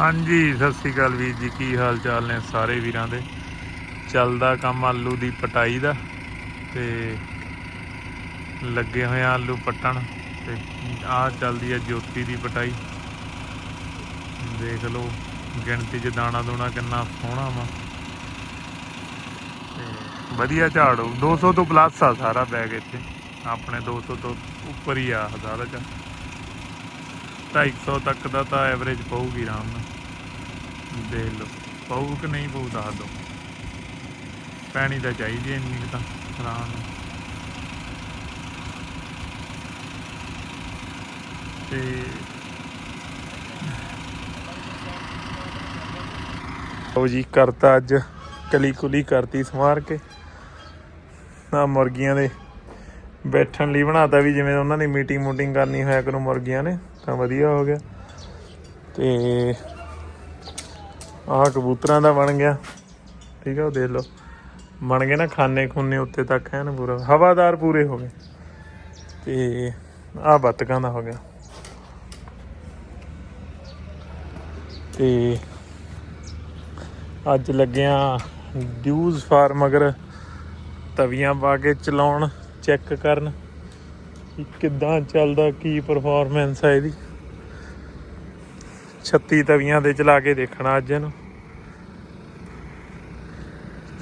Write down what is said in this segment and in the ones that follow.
ਹਾਂਜੀ, ਸਤਿ ਸ੍ਰੀ ਅਕਾਲ ਵੀਰ ਜੀ, ਕੀ ਹਾਲ ਚਾਲ ਨੇ ਸਾਰੇ ਵੀਰਾਂ ਦੇ? ਚੱਲਦਾ ਕੰਮ ਆਲੂ ਦੀ ਪਟਾਈ ਦਾ ਤੇ ਲੱਗੇ ਹੋਏ ਆ ਆਲੂ ਪੱਟਣ ਤੇ ਆਹ ਚੱਲਦੀ ਆ ਜੋਤੀ ਦੀ ਪਟਾਈ। ਦੇਖ ਲਓ, ਗਿਣਤੀ 'ਚ ਦਾਣਾ ਦੂਣਾ ਕਿੰਨਾ ਸੋਹਣਾ ਵਾ। ਤੇ ਵਧੀਆ ਝਾੜ ਹੋਊ। 200 ਤੋਂ ਪਲੱਸ ਆ ਸਾਰਾ ਬੈਗ ਇੱਥੇ। ਆਪਣੇ 200 ਤੋਂ ਉੱਪਰ ਹੀ ਆ ਸਾਰਾ ਝਾੜ 250 ਤੱਕ ਦਾ ਤਾਂ ਐਵਰੇਜ ਪਊਗੀ ਆਰਾਮ ਨਾਲ। ਦੇਖ ਲਓ, ਪਊ ਕਿ ਨਹੀਂ ਪਊ ਦੱਸ ਦਿਓ। ਪੈਣੀ ਤਾਂ ਚਾਹੀਦੀ ਐ ਇੰਨੀ ਕੁ ਤਾਂ, ਆਰਾਮ ਨਾਲ। ਤੇ ਉਹ ਜੀ, ਕਰਤਾ ਅੱਜ ਕਲੀ ਕੁਲੀ ਕਰਤੀ ਸਮਾਰ ਕੇ। ਨਾ ਮੁਰਗੀਆਂ ਦੇ ਬੈਠਣ ਲਈ ਬਣਾਤਾ ਵੀ, ਜਿਵੇਂ ਉਹਨਾਂ ਨੇ ਮੀਟਿੰਗ ਮੂਟਿੰਗ ਕਰਨੀ ਹੋਇਆ ਕਰੋ ਮੁਰਗੀਆਂ ਨੇ, ਤਾਂ ਵਧੀਆ ਹੋ ਗਿਆ। ਤੇ ਆਹ ਕਬੂਤਰਾਂ ਦਾ ਬਣ ਗਿਆ। ਠੀਕ ਆ, ਉਹ ਦੇਖ ਲਓ। ਬਣ ਗਏ ਨਾ ਖਾਨੇ ਖੁੰਨੇ ਉੱਤੇ ਤੱਕ ਹੈ ਨਾ ਪੂਰਾ। ਹਵਾਦਾਰ ਪੂਰੇ ਹੋ ਗਏ। ਤੇ ਆਹ ਬੱਤਕਾਂ ਦਾ ਹੋ ਗਿਆ। ਤੇ ਅੱਜ ਲੱਗਿਆ ਡਿਊਜ਼ ਫਾਰਮ ਅਗਰ ਤਵੀਆਂ ਪਾ ਕੇ ਚਲਾਉਣ। ਚੈੱਕ ਕਰਨ ਕਿ ਕਿੱਦਾਂ ਚੱਲਦਾ, ਕੀ ਪਰਫਾਰਮੈਂਸ ਹੈ ਇਹਦੀ। 36 ਤਵੀਆਂ ਤੇ ਚਲਾ ਕੇ ਦੇਖਣਾ ਅੱਜ ਇਹਨੂੰ।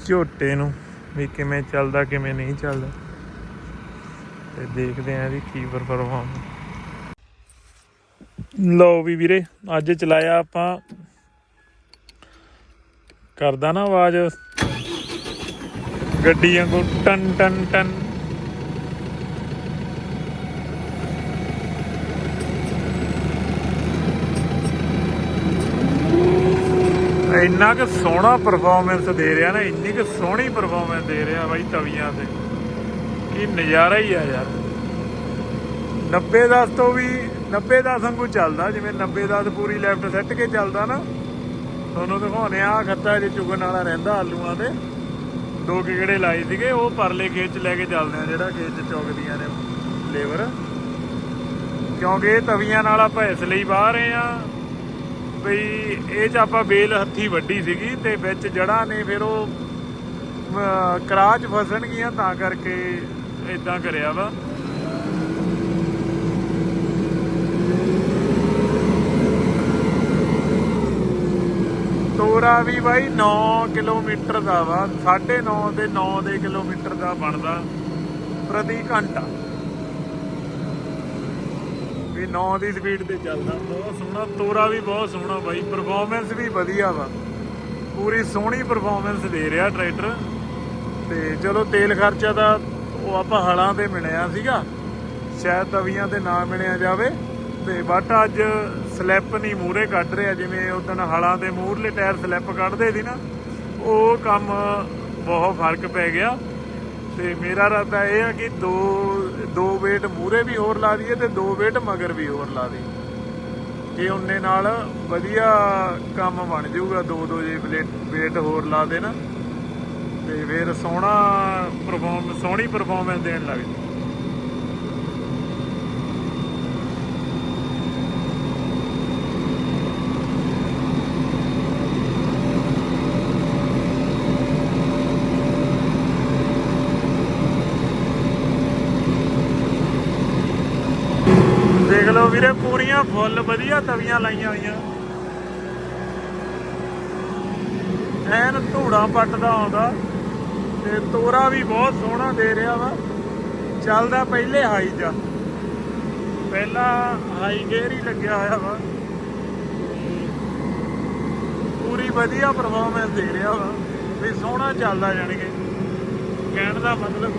ਝੋਟੇ ਨੂੰ ਵੀ ਕਿਵੇਂ ਚੱਲਦਾ, ਕਿਵੇਂ ਨਹੀਂ ਚੱਲਦਾ। ਤੇ ਦੇਖਦੇ ਆਂ ਇਹਦੀ ਕੀ ਪਰਫਾਰਮੈਂਸ ਲਓ ਵੀ ਵੀਰੇ, ਅੱਜ ਚਲਾਇਆ ਆਪਾਂ। ਕਰਦਾ ਨਾ ਆਵਾਜ਼। ਗੱਡੀ ਵਾਂਗੂ ਟਨ ਟਨ ਟਨ। ਇੰਨਾ ਕਿ ਸੋਹਣਾ ਪਰਫਾਰਮੈਂਸ ਦੇ ਰਿਹਾ ਨਾ, ਇੰਨੀ ਕਿ ਸੋਹਣੀ ਪਰਫਾਰਮੈਂਸ ਦੇ ਰਿਹਾ ਬਾਈ ਤਵੀਆਂ ਤੇ। ਕੀ ਨਜ਼ਾਰਾ ਹੀ ਆ ਯਾਰ। 90 10 ਤੋਂ ਵੀ 90 10 ਵਾਂਗੂ ਚੱਲਦਾ, ਜਿਵੇਂ 90 10 ਪੂਰੀ ਲੈਫਟ ਸੈੱਟ ਕੇ ਚੱਲਦਾ ਨਾ। ਤੁਹਾਨੂੰ ਦਿਖਾਉਣੇ ਆ ਖੱਤਾ ਜੇ ਚੁਗਣ ਵਾਲਾ ਰਹਿੰਦਾ ਆਲੂਆਂ ਦੇ ਦੋ ਕਿਗੜੇ ਲਾਏ ਸੀਗੇ, ਉਹ ਪਰਲੇ ਖੇਤ ਚ ਲੈ ਕੇ ਚੱਲਦੇ ਆ ਜਿਹੜਾ ਖੇਤ ਚ ਚੁਗਦੀਆਂ ਨੇ ਲੇਬਰ। ਕਿਉਂਕਿ ਤਵੀਆਂ ਨਾਲ ਆਪਾਂ ਇਸ ਲਈ ਬਾਹਰ ਰਹੇ ਆ ਬਈ ਇਹ ਚ ਆਪਾਂ ਬੇਲ ਹੱਥੀ ਵੱਡੀ ਸੀਗੀ ਤੇ ਵਿੱਚ ਜੜਾਂ ਨੇ ਫਿਰ ਉਹ ਅਮ, ਕਰਾਹ ਚ ਫਸਣਗੀਆਂ ਤਾਂ ਕਰਕੇ ਇਦਾਂ ਕਰਿਆ ਵਾ। ਤੋਰਾ ਵੀ ਬਾਈ 9 ਕਿਲੋਮੀਟਰ ਦਾ ਵਾ 9.5 ਦੇ 9 ਦੇ ਕਿਲੋਮੀਟਰ ਦਾ ਬਣਦਾ ਪ੍ਰਤੀ ਘੰਟਾ। ਵੀ 9 ਦੀ ਸਪੀਡ ਤੇ ਚੱਲਦਾ। ਬਹੁਤ ਸੋਹਣਾ, ਤੋਰਾ ਵੀ ਬਹੁਤ ਸੋਹਣਾ ਬਾਈ। ਪਰਫਾਰਮੈਂਸ ਵੀ ਵਧੀਆ ਵਾ। ਪੂਰੀ ਸੋਹਣੀ ਪਰਫਾਰਮੈਂਸ ਦੇ ਰਿਹਾ ਟਰੈਕਟਰ ਤੇ ਚਲੋ ਤੇਲ ਖਰਚਾ ਦਾ ਉਹ ਆਪਾਂ ਹਲਾਂ ਤੇ ਮਿਲਿਆ ਸੀਗਾ, ਸ਼ਾਇਦ ਤਵੀਆਂ ਤੇ ਨਾ ਮਿਲਿਆ ਜਾਵੇ। ਤੇ ਬਟ ਅੱਜ ਸਲੈਪ ਨਹੀਂ ਮੂਰੇ ਕੱਢ ਰਿਹਾ, ਜਿਵੇਂ ਉਦੋਂ ਹਲਾਂ ਦੇ ਮੂਰਲੇ ਟਾਇਰ ਸਲੈਪ ਕੱਢਦੇ ਸੀ ਨਾ, ਉਹ ਕੰਮ ਬਹੁਤ ਫ਼ਰਕ ਪੈ ਗਿਆ। ਤੇ ਮੇਰਾ ਇਰਾਦਾ ਇਹ ਆ ਕਿ ਦੋ ਦੋ ਵੇਟ ਮੂਰੇ ਵੀ ਹੋਰ ਲਾ ਦਈਏ ਤੇ ਦੋ ਵੇਟ ਮਗਰ ਵੀ ਹੋਰ ਲਾ ਦਈਏ। ਇਹ ਉਹਨੇ ਨਾਲ ਵਧੀਆ ਕੰਮ ਬਣ ਜਾਊਗਾ, ਦੋ ਦੋ ਜੇ ਵੇਟ ਹੋਰ ਲਾ ਦੇਣਾ ਨਾ ਤੇ ਫਿਰ ਸੋਹਣਾ ਪਰਫਾਰਮ ਸੋਹਣੀ ਪਰਫਾਰਮੈਂਸ ਦੇਣ ਲੱਗ ਜੂ ਦੇਖ ਲਓ ਵੀਰੇ ਪੂਰੀਆਂ ਫੁੱਲ, ਵਧੀਆ ਤਵੀਆਂ ਲਾਈਆਂ ਹੋਈਆਂ। ਐਨ ਧੂੜਾ ਪੱਟਦਾ ਆਉਂਦਾ। ਤੇ ਤੋਰਾ ਵੀ ਬਹੁਤ ਸੋਹਣਾ ਦੇ ਰਿਹਾ ਵਾ। ਚੱਲਦਾ ਪਹਿਲੇ ਹਾਈ ਜਾ। ਪਹਿਲਾ ਹਾਈ ਗੇਅਰ ਹੀ ਲੱਗਿਆ ਹੋਇਆ ਵਾ। ਪੂਰੀ ਵਧੀਆ ਪਰਫਾਰਮੈਂਸ ਦੇ ਰਿਹਾ ਵਾ। ਵੀ ਸੋਹਣਾ ਚੱਲਦਾ ਜਾਣੀ ਕਹਿਣ ਦਾ ਮਤਲਬ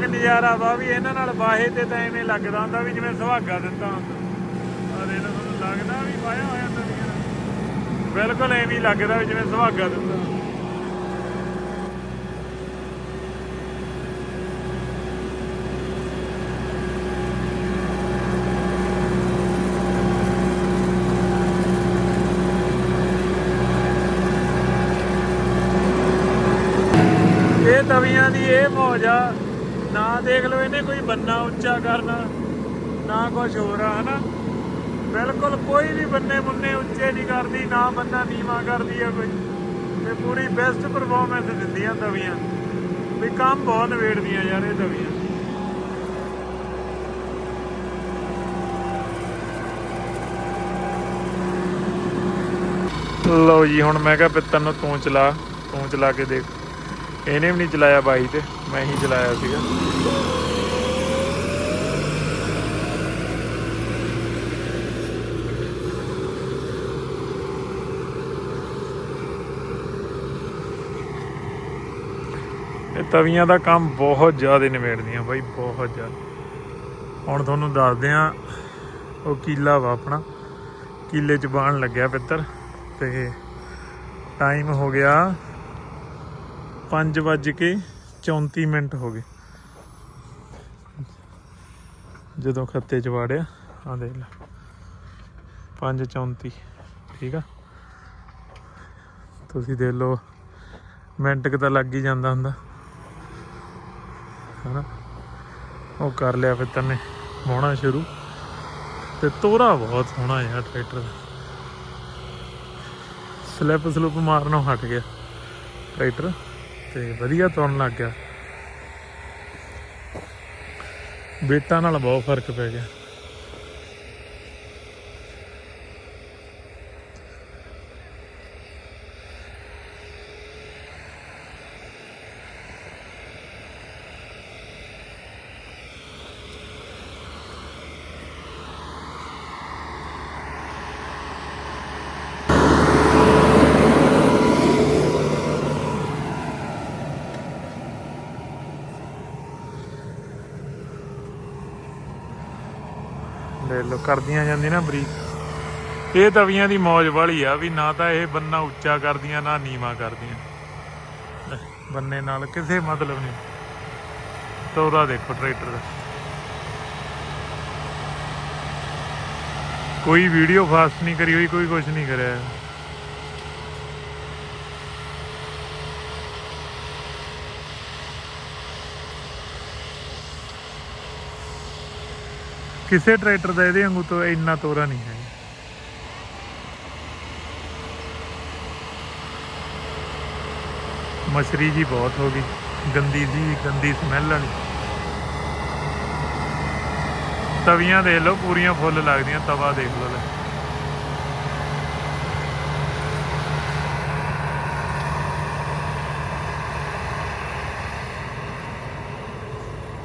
ਕੁ ਨਜ਼ਾਰਾ ਵਾ ਵੀ ਇਹਨਾਂ ਨਾਲ ਵਾਹੇ ਤੇ ਤਾਂ ਐਵੇਂ ਲੱਗਦਾ ਹੁੰਦਾ ਵੀ ਜਿਵੇਂ ਸੁਹਾਗਾ ਦਿੱਤਾ ਹੁੰਦਾ। ਆ ਦੇ ਤੁਹਾਨੂੰ ਲੱਗਦਾ ਵੀ ਵਾਇਆ ਹੋਇਆ ਤਵੀਆਂ ਬਿਲਕੁਲ ਐਵੇਂ ਹੀ ਲੱਗਦਾ ਵੀ ਜਿਵੇਂ ਸੁਹਾਗਾ ਦਿੱਤਾ। ਇਹ ਤਵੀਆਂ ਦੀ ਇਹ ਮੌਜ ਆ। ਦੇਖ ਲਓ, ਇਹਨੇ ਕੋਈ ਬੰਨਾ ਉੱਚਾ ਕਰਨਾ, ਨਾ ਕੁਝ ਹੋਰ ਆ, ਹਨਾ? ਬਿਲਕੁਲ ਕੋਈ ਵੀ ਬੰਨੇ ਮੁੰਨੇ ਉੱਚੇ ਨਹੀਂ ਕਰਦੀ, ਨਾ ਬੰਨਾ ਨੀਵਾ ਕਰਦੀ ਆ ਕੋਈ। ਤੇ ਪੂਰੀ ਬੈਸਟ ਪਰਫਾਰਮੈਂਸ ਦਿੰਦੀਆਂ ਤਵੀਆਂ ਵੀ ਕੰਮ ਬਹੁਤ ਨਵੇੜਦੀਆਂ ਯਾਰ ਇਹ ਤਵੀਆਂ ਲਓ ਜੀ, ਹੁਣ ਮੈਂ ਕਿਹਾ ਪਿੱਤਰ ਨੂੰ ਤੂੰ ਚਲਾ ਤੂੰ ਚਲਾ ਕੇ ਦੇਖ। ਇਹਨੇ ਵੀ ਨਹੀਂ ਚਲਾਇਆ ਬਾਈ ਤੇ, ਮੈਂ ਹੀ ਚਲਾਇਆ ਸੀਗਾ। ਇਹ ਤਵੀਆਂ ਦਾ ਕੰਮ ਬਹੁਤ ਜ਼ਿਆਦਾ ਨਿਬੇੜਦੀਆਂ ਬਾਈ, ਬਹੁਤ ਜ਼ਿਆਦਾ। ਹੁਣ ਤੁਹਾਨੂੰ ਦੱਸਦੇ ਆ ਉਹ ਕੀਲਾ ਵਾ ਆਪਣਾ। ਕੀਲੇ ਚ ਬਾਣ ਲੱਗਿਆ ਪਿੱਤਰ, ਤੇ ਟਾਈਮ ਹੋ ਗਿਆ 5 ਵੱਜ ਕੇ 34 ਮਿੰਟ ਹੋ ਗਏ। ਜਦੋਂ ਖੱਤੇ ਚ ਵਾੜਿਆ ਆ ਦੇਖ ਲੈ। 5:34 ਠੀਕ ਆ? ਤੁਸੀਂ ਦੇਖ ਲਓ, ਮਿੰਟ ਕ ਤਾਂ ਲੱਗ ਹੀ ਜਾਂਦਾ ਹੁੰਦਾ। ਹਨਾ? ਉਹ ਕਰ ਲਿਆ ਫਿਰ ਤਨੇ ਵਾਹੁਣਾ ਸ਼ੁਰੂ। ਤੇ ਤੋਰਾ ਬਹੁਤ ਸੋਹਣਾ ਯਾਰ ਟਰੈਕਟਰ। ਦਾ ਸਲਿੱਪ ਸਲੂਪ ਮਾਰਨੋਂ ਹਟ ਗਿਆ ਟਰੈਕਟਰ। ਤੇ ਵਧੀਆ ਤੁਰਨ ਲੱਗ ਗਿਆ। ਬੇਟਾ ਨਾਲ ਬਹੁਤ ਫ਼ਰਕ ਪੈ ਗਿਆ। ਲੈ ਲੋ ਕਰਦੀਆਂ ਜਾਂਦੀ ਨਾ ਬਰੀਕ। ਇਹ ਤਵੀਆਂ ਦੀ ਮੌਜ ਵਾਲੀ ਆ ਵੀ ਨਾ ਤਾਂ ਇਹ ਬੰਨਾ ਉੱਚਾ ਕਰਦੀਆਂ, ਨਾ ਨੀਵਾ ਕਰਦੀਆਂ। ਬੰਨੇ ਨਾਲ ਕਿਸੇ ਮਤਲਬ ਨਹੀਂ। ਤੋਰਾ ਦੇਖੋ ਟਰੈਕਟਰ ਦਾ। ਕੋਈ ਵੀਡੀਓ ਫਾਸਟ ਨਹੀਂ ਕਰੀ ਹੋਈ, ਕੋਈ ਕੁਝ ਨਹੀਂ ਕਰਿਆ। ਕਿਸੇ ਟਰੈਕਟਰ ਦਾ ਇਹਦੇ ਵਾਂਗੂ ਤੋਂ ਇੰਨਾ ਤੋਰਾ ਨਹੀਂ ਹੈ। ਮਛਰੀ ਜੀ ਬਹੁਤ ਹੋ ਗਈ। ਗੰਦੀ ਜੀ, ਗੰਦੀ ਸਮੈਲ ਵਾਲੀ। ਤਵੀਆਂ ਦੇਖ ਲਓ, ਪੂਰੀਆਂ ਫੁੱਲ ਲੱਗਦੀਆਂ, ਤਵਾ ਦੇਖ ਲਓ।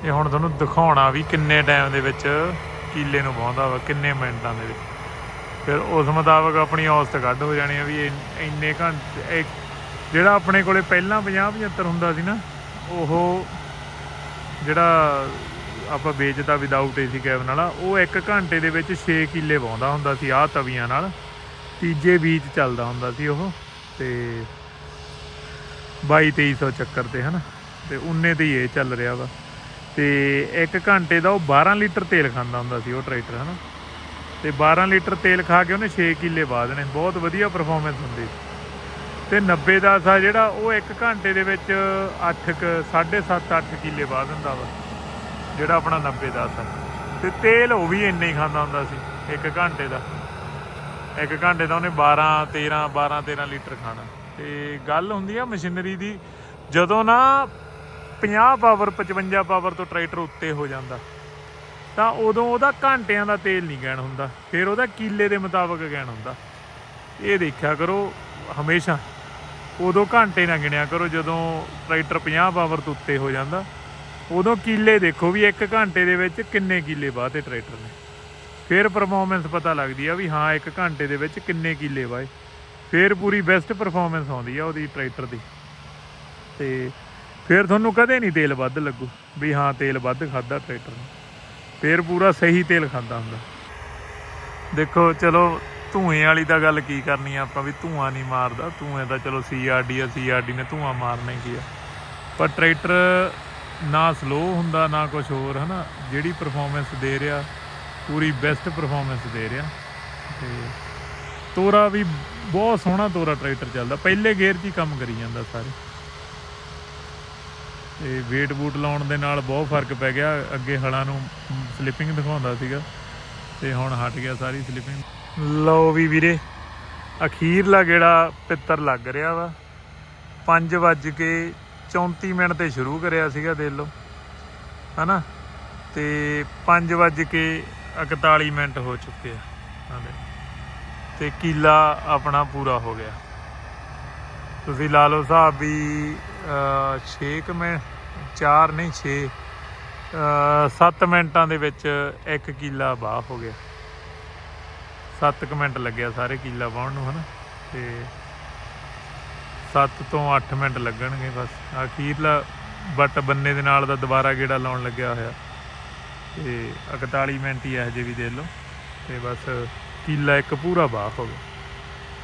ਇਹ ਹੁਣ ਤੁਹਾਨੂੰ ਦਿਖਾਉਣਾ ਵੀ ਕਿੰਨੇ ਟਾਈਮ ਦੇ ਵਿੱਚ ਕਿੱਲੇ ਨੂੰ ਵਾਹੁੰਦਾ ਵਾ, ਕਿੰਨੇ ਮਿੰਟਾਂ ਦੇ ਵਿੱਚ। ਫਿਰ ਉਸ ਮੁਤਾਬਕ ਆਪਣੀ ਔਸਤ ਕੱਢ ਹੋ ਜਾਣੀ ਆ ਵੀ ਇੰਨੇ ਘੰਟੇ ਜਿਹੜਾ ਆਪਣੇ ਕੋਲੇ ਪਹਿਲਾਂ 50 75 ਹੁੰਦਾ ਸੀ ਨਾ, ਉਹ ਜਿਹੜਾ ਆਪਾਂ ਵੇਚਦਾ ਵਿਦਆਊਟ ਏਸੀ ਕੈਬਨ ਵਾਲਾ, ਉਹ 1 ਘੰਟੇ ਦੇ ਵਿੱਚ 6 ਕਿੱਲੇ ਵਾਉਂਦਾ ਹੁੰਦਾ ਸੀ, ਆਹ ਤਵੀਆਂ ਨਾਲ। ਤੀਜੇ ਬੀਜ ਚੱਲਦਾ ਹੁੰਦਾ ਸੀ ਉਹ, ਤੇ 22 2300 ਚੱਕਰ ਤੇ ਹਨਾ, ਤੇ ਉਨੇ ਤੇ ਹੀ ਇਹ ਚੱਲ ਰਿਹਾ ਵਾ। ਤੇ 1 ਘੰਟੇ ਦਾ ਉਹ 12 ਲੀਟਰ ਤੇਲ ਖਾਂਦਾ ਹੁੰਦਾ ਸੀ ਉਹ ਟਰੈਕਟਰ, ਹਨਾ? ਤੇ 12 ਲੀਟਰ ਤੇਲ ਖਾ ਕੇ ਉਹਨੇ 6 ਕਿੱਲੇ ਵਾਹ ਦੇਣੇ। ਬਹੁਤ ਵਧੀਆ ਪਰਫਾਰਮੈਂਸ ਹੁੰਦੀ ਸੀ। ਤੇ 90 ਦਾ ਸਾ ਜਿਹੜਾ ਉਹ 1 ਘੰਟੇ ਦੇ ਵਿੱਚ 8 ਕ 7.5 8 ਕਿੱਲੇ ਵਾਹ ਦਿੰਦਾ ਵਾ। ਜਿਹੜਾ ਆਪਣਾ 90 ਦਾ ਸਾ। ਤੇ ਤੇਲ ਉਹ ਵੀ ਇੰਨਾ ਹੀ ਖਾਂਦਾ ਹੁੰਦਾ ਸੀ 1 ਘੰਟੇ ਦਾ। 1 ਘੰਟੇ ਦਾ ਉਹਨੇ 12 13 12 13 ਲੀਟਰ ਖਾਣਾ। ਤੇ ਗੱਲ ਹੁੰਦੀ ਆ ਮਸ਼ੀਨਰੀ ਦੀ, ਜਦੋਂ ਨਾ 50 ਪਾਵਰ 55 ਪਾਵਰ ਤੋਂ ਟਰੈਕਟਰ ਉੱਤੇ ਹੋ ਜਾਂਦਾ। ਤਾਂ ਉਦੋਂ ਉਹਦਾ ਘੰਟਿਆਂ ਦਾ ਤੇਲ ਨਹੀਂ ਗੈਣ ਹੁੰਦਾ। ਫਿਰ ਉਹਦਾ ਕਿੱਲੇ ਦੇ ਮੁਤਾਬਕ ਗੈਣ ਹੁੰਦਾ। ਇਹ ਦੇਖਿਆ ਕਰੋ ਹਮੇਸ਼ਾ। ਉਦੋਂ ਘੰਟੇ ਨਾ ਗਿਣਿਆ ਕਰੋ ਜਦੋਂ ਟਰੈਕਟਰ 50 ਪਾਵਰ ਤੋਂ ਉੱਤੇ ਹੋ ਜਾਂਦਾ। ਉਦੋਂ ਕਿੱਲੇ ਦੇਖੋ ਵੀ ਇੱਕ ਘੰਟੇ ਦੇ ਵਿੱਚ ਕਿੰਨੇ ਕੀਲੇ ਵਾਹਤੇ ਟਰੈਕਟਰ ਨੇ। ਫਿਰ ਪਰਫਾਰਮੈਂਸ ਪਤਾ ਲੱਗਦੀ ਆ ਵੀ ਹਾਂ, ਇੱਕ ਘੰਟੇ ਦੇ ਵਿੱਚ ਕਿੰਨੇ ਕਿੱਲੇ ਵਾਏ ਫਿਰ ਪੂਰੀ ਬੈਸਟ ਪਰਫਾਰਮੈਂਸ ਆਉਂਦੀ ਆ ਉਹਦੀ ਟਰੈਕਟਰ ਦੀ। ਤੇ ਫਿਰ ਤੁਹਾਨੂੰ ਕਦੇ ਨਹੀਂ ਤੇਲ ਵੱਧ ਲੱਗੂ। ਵੀ ਹਾਂ, ਤੇਲ ਵੱਧ ਖਾਦਾ ਟਰੈਕਟਰ ਨੇ। ਫਿਰ ਪੂਰਾ ਸਹੀ ਤੇਲ ਖਾਂਦਾ ਹੁੰਦਾ। ਦੇਖੋ, ਚਲੋ, ਧੂਏ ਵਾਲੀ ਤਾਂ ਗੱਲ ਕੀ ਕਰਨੀ ਆ ਆਪਾਂ, ਵੀ ਧੂਆਂ ਨਹੀਂ ਮਾਰਦਾ। ਧੂਏ ਤਾਂ ਚਲੋ ਸੀਆਰਡੀ ਆ ਸੀਆਰਡੀ ਨੇ ਧੂਆਂ ਮਾਰਨਾ ਕੀ ਆ। ਪਰ ਟਰੈਕਟਰ ਨਾ ਸਲੋ ਹੁੰਦਾ, ਨਾ ਕੁਝ ਹੋਰ, ਹਨਾ? ਜਿਹੜੀ ਪਰਫਾਰਮੈਂਸ ਦੇ ਰਿਹਾ, ਪੂਰੀ ਬੈਸਟ ਪਰਫਾਰਮੈਂਸ ਦੇ ਰਿਹਾ। ਤੇ ਤੋਰਾ ਵੀ, ਬਹੁਤ ਸੋਹਣਾ ਤੋਰਾ ਟਰੈਕਟਰ ਚੱਲਦਾ। ਪਹਿਲੇ ਗੇਅਰ 'ਚ ਹੀ ਕੰਮ ਕਰੀ ਜਾਂਦਾ ਸਾਰੇ। ਤੇ ਵੇਟ ਬੂਟ ਲਾਉਣ ਦੇ ਨਾਲ ਬਹੁਤ ਫ਼ਰਕ ਪੈ ਗਿਆ। ਅੱਗੇ ਹਲਾਂ ਨੂੰ ਸਲਿਪਿੰਗ ਦਿਖਾਉਂਦਾ ਸੀਗਾ ਤੇ ਹੁਣ ਹਟ ਗਿਆ ਸਾਰੀ ਸਲਿਪਿੰਗ ਲਓ ਵੀ ਵੀਰੇ, ਅਖੀਰਲਾ ਗੇੜਾ ਪਿੱਤਰ ਲੱਗ ਰਿਹਾ ਵਾ 5 ਵੱਜ ਕੇ 34 ਮਿੰਟ ਤੇ ਸ਼ੁਰੂ ਕਰਿਆ ਸੀਗਾ ਦੇਖ ਲਓ ਹਨਾ? ਤੇ 5 ਵੱਜ ਕੇ 41 ਮਿੰਟ ਹੋ ਚੁੱਕੇ ਆ, ਹਾਂ ਦੇ ਤੇ ਕੀਲਾ ਆਪਣਾ ਪੂਰਾ ਹੋ ਗਿਆ। ਤੁਸੀਂ ਲਾ ਲਓ ਹਿਸਾਬ ਵੀ 6 ਮਿੰਟ 4 ਨਹੀਂ 6 7 ਮਿੰਟਾਂ ਦੇ ਵਿੱਚ ਇੱਕ ਕਿੱਲਾ ਬਾਹ ਹੋ ਗਿਆ। 7 ਮਿੰਟ ਲੱਗਿਆ ਸਾਰੇ ਕਿੱਲਾ ਵਾਹਣ ਨੂੰ, ਹਨਾ? ਤੇ 7 ਤੋਂ 8 ਮਿੰਟ ਲੱਗਣਗੇ ਬਸ। ਅਖੀਰਲਾ ਬੱਟ ਬੰਨੇ ਦੇ ਨਾਲ ਦਾ ਦੁਬਾਰਾ ਗੇੜਾ ਲਾਉਣ ਲੱਗਿਆ ਹੋਇਆ। ਤੇ 41 ਮਿੰਟ ਹੀ ਹੈ ਹਜੇ ਵੀ ਦੇ ਲਓ। ਤੇ ਬਸ ਕਿੱਲਾ ਇੱਕ ਪੂਰਾ ਬਾਹ ਹੋ ਗਿਆ।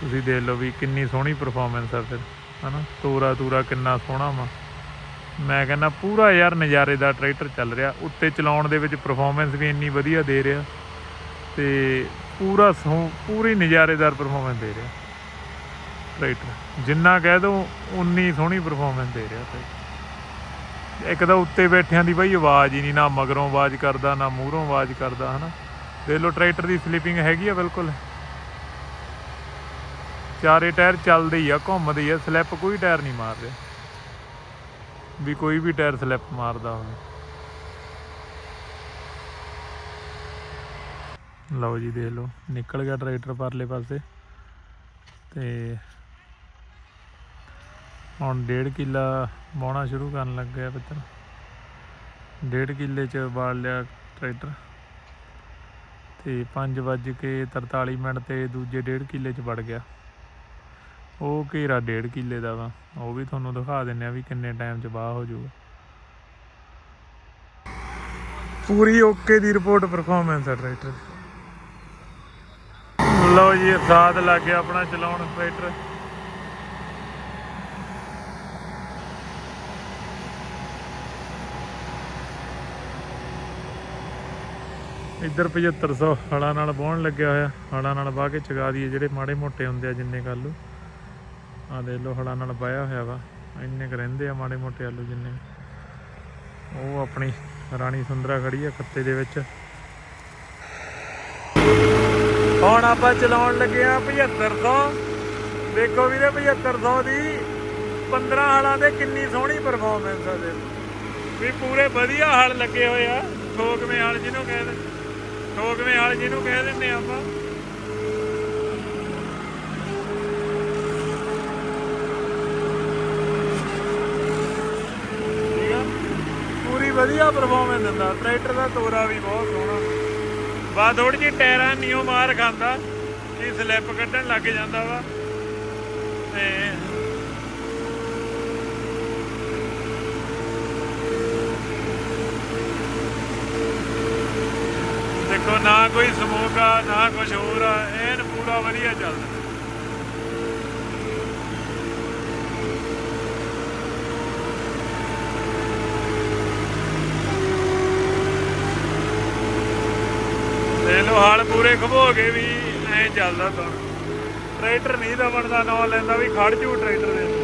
ਤੁਸੀਂ ਦੇਖ ਲਓ ਵੀ ਕਿੰਨੀ ਸੋਹਣੀ ਪਰਫਾਰਮੈਂਸ ਆ ਫਿਰ, ਹਨਾ? ਤੋਰਾ ਤੂਰਾ ਕਿੰਨਾ ਸੋਹਣਾ ਵਾ। ਮੈਂ ਕਹਿੰਦਾ ਪੂਰਾ ਯਾਰ ਨਜ਼ਾਰੇਦਾਰ ਟਰੈਕਟਰ ਚੱਲ ਰਿਹਾ, ਉੱਤੇ ਚਲਾਉਣ ਦੇ ਵਿੱਚ ਪਰਫਾਰਮੈਂਸ ਵੀ ਇੰਨੀ ਵਧੀਆ ਦੇ ਰਿਹਾ ਤੇ ਪੂਰਾ ਸੋ, ਪੂਰੀ ਨਜ਼ਾਰੇਦਾਰ ਪਰਫਾਰਮੈਂਸ ਦੇ ਰਿਹਾ ਟਰੈਕਟਰ। ਜਿੰਨਾ ਕਹਿ ਦੋ, ਉਨੀ ਸੋਹਣੀ ਪਰਫਾਰਮੈਂਸ ਦੇ ਰਿਹਾ ਟਰੈਕਟਰ ਇੱਕ ਤਾਂ ਉੱਤੇ ਬੈਠਿਆਂ ਦੀ ਬਈ ਆਵਾਜ਼ ਹੀ ਨਹੀਂ, ਨਾ ਮਗਰੋਂ ਆਵਾਜ਼ ਕਰਦਾ, ਨਾ ਮੂਹਰੋਂ ਆਵਾਜ਼ ਕਰਦਾ, ਹਨਾ। ਦੇਖ ਲਓ ਟਰੈਕਟਰ ਦੀ ਸਲਿੱਪਿੰਗ ਹੈਗੀ ਆ ਬਿਲਕੁਲ। ਚਾਰੇ ਟਾਇਰ ਚੱਲਦੇ ਹੀ ਆ, ਘੁੰਮਦੇ ਹੀ ਆ ਸਲਿੱਪ ਕੋਈ ਟਾਇਰ ਨਹੀਂ ਮਾਰ ਰਿਹਾ ਵੀ ਕੋਈ ਵੀ ਟਾਇਰ ਸਲਿੱਪ ਮਾਰਦਾ ਹੋਵੇ। ਲਓ ਜੀ ਦੇਖ ਲਓ, ਨਿਕਲ ਗਿਆ ਟਰੈਕਟਰ ਪਰਲੇ ਪਾਸੇ। ਤੇ ਹੁਣ ਡੇਢ ਕਿੱਲਾ ਵਾਹੁਣਾ ਸ਼ੁਰੂ ਕਰਨ ਲੱਗਿਆ ਪਿੱਤਰ ਪੁੱਤਰ। ਡੇਢ ਕਿੱਲੇ ਚ ਬਾਲ ਲਿਆ ਟਰੈਕਟਰ। ਤੇ 5 ਵੱਜ ਕੇ 43 ਮਿੰਟ ਤੇ ਦੂਜੇ ਡੇਢ ਕਿੱਲੇ ਚ ਵੜ ਗਿਆ। ਉਹ ਘੇਰਾ ਡੇਢ ਕਿੱਲੇ ਦਾ ਵਾ, ਉਹ ਵੀ ਤੁਹਾਨੂੰ ਦਿਖਾ ਦਿੰਨੇ ਆ ਵੀ ਕਿੰਨੇ ਟਾਈਮ ਚ ਬਾਹ ਹੋ ਜਾਊਗਾ। ਪੂਰੀ ਓਕੇ ਦੀ ਰਿਪੋਰਟ ਪਰਫਾਰਮੈਂਸ ਹੈ ਟਰੈਕਟਰ ਲਓ ਜੀ ਸਾਦ ਲੱਗ ਗਿਆ ਆਪਣਾ ਚਲਾਉਣ ਟਰੈਕਟਰ ਇੱਧਰ 7500 ਹਲਾਂ ਨਾਲ ਵਾਹੁਣ ਲੱਗਿਆ ਹੋਇਆ ਹਲਾਂ ਨਾਲ ਵਾਹ ਕੇ ਚਗਾ ਦਈਏ ਜਿਹੜੇ ਮਾੜੇ ਮੋਟੇ ਹੁੰਦੇ ਆ ਜਿੰਨੇ ਕੱਲੂ ਆ ਦੇਖ ਲਓ ਹਲਾਂ ਨਾਲ ਵਾਇਆ ਹੋਇਆ ਵਾ। ਇੰਨੇ ਕ ਰਹਿੰਦੇ ਆ ਮਾੜੇ ਮੋਟੇ ਆਲੂ ਜਿੰਨੇ। ਉਹ ਆਪਣੀ ਰਾਣੀ ਸੁੰਦਰਾ ਖੜੀ ਆ ਖੱਤੇ ਦੇ ਵਿੱਚ। ਹੁਣ ਆਪਾਂ ਚਲਾਉਣ ਲੱਗੇ ਆ 7500 ਦੇਖੋ ਵੀਰੇ 7500 ਦੀ 15 ਹਾਲਾਂ ਦੇ ਕਿੰਨੀ ਸੋਹਣੀ ਪਰਫਾਰਮੈਂਸ ਆ ਦੇ ਵੀ ਪੂਰੇ ਵਧੀਆ ਹਲ ਲੱਗੇ ਹੋਏ ਆ। ਠੋਕਵੇਂ ਹਲ ਜਿਹਨੂੰ ਕਹਿੰਦੇ ਠੋਕਵੇਂ ਹਲ ਜਿਹਨੂੰ ਕਹਿ ਦਿੰਦੇ ਆ ਆਪਾਂ। ਵਧੀਆ ਪਰਫਾਰਮੈਂਸ ਦਿੰਦਾ। ਟਰੈਕਟਰ ਦਾ ਤੋਰਾ ਵੀ ਬਹੁਤ ਸੋਹਣਾ। ਬਾ ਥੋੜੀ ਜਿਹੀ ਟਾਇਰਾਂ ਨੀਓ ਮਾਰ ਖਾਂਦਾ, ਕਿ ਸਲਿੱਪ ਕੱਢਣ ਲੱਗ ਜਾਂਦਾ ਵਾ। ਤੇ ਦੇਖੋ, ਨਾ ਕੋਈ ਸਮੋਕ ਆ, ਨਾ ਕੁਝ ਹੋਰ ਆ, ਐਨ ਪੂਰਾ ਵਧੀਆ ਚੱਲਦਾ। ਦੇ ਲੋ ਹਾਲ ਪੂਰੇ ਖਬੋ ਗਏ ਵੀ ਐ ਚੱਲਦਾ ਤਾਂ। ਟਰੈਕਟਰ ਨਹੀਂ ਦਾ ਬਣਦਾ ਨਾ ਲੈਂਦਾ ਵੀ ਖੜ ਜੂ ਟਰੈਕਟਰ ਦੇ